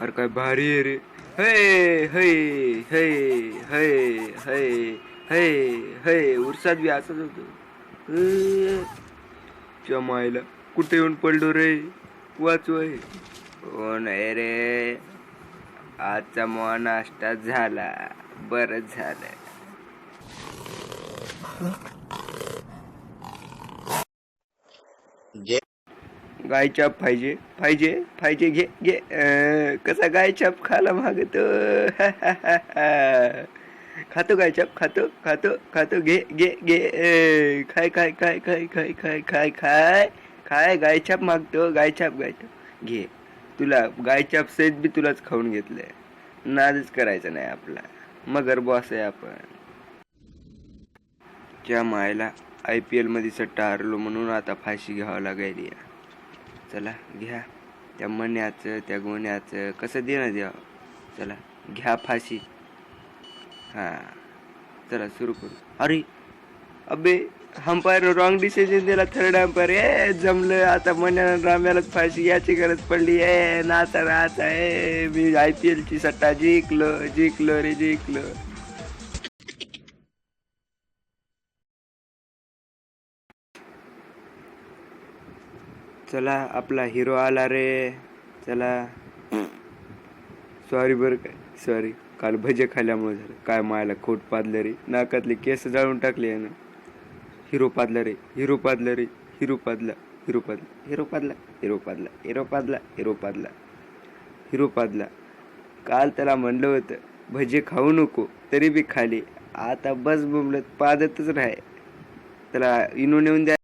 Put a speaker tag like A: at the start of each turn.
A: अरे काय भारी आहे रे. हय हय हय हय हय हय हय उरसात बी असंच होतं. चमायला कुठे येऊन पडलो रे? वाचवाय हो नाही रे. आजचा मोहा नाश्ता झाला. बर झालं. गायछाप पाहिजे पाहिजे पाहिजे घे घे. कसा गायछाप खायला मागतो? खातो गायछाप खातो खातो खातो. घे घे घे. खाय खाय खाय खाय खाय खाय खाय खाय. खाय गायछाप मागतो गायछाप गायछाप घे. तुला गायछाप सहित बी तुलाच खाऊन घेतलंय. नादच करायचं नाही आपला. मगर बॉस आहे आपण. त्या मायला आय पी एलमध्ये सट्टा हरलो म्हणून आता फाशी घ्यावं लागायली चला घ्या. त्या मण्याचं त्या गोण्याचं कसं देणं द्या चला घ्या फाशी. हां चला सुरू करू. अरे अबे अंपायर रॉंग डिसिजन दिला थर्ड अंपायर ए जमलं. आता मण्यानं राम्यालाच फाशी याची गरज पडली. ए नाचा नाचा ए मी आय पी एलची सट्टा जिंकलो जिंकलो रे जिंकलो. चला आपला हिरो आला रे. चला. सॉरी बरं काय सॉरी काल भजे खाल्ल्यामुळे झालं. काय मायला खोट पादलं रे. नाकातले केस जाळून टाकले ना हिरो पादला रे. हिरो पादला रे. हिरो पादला हिरो पादला हिरो पादला हिरो पादला हिरो पादला हिरो पादला हिरो पादला काल त्याला म्हणलं होतं भजे खाऊ नको तरी बी खाली. आता बस बोंबलत पादतच राहे त्याला इनो नेऊन द्या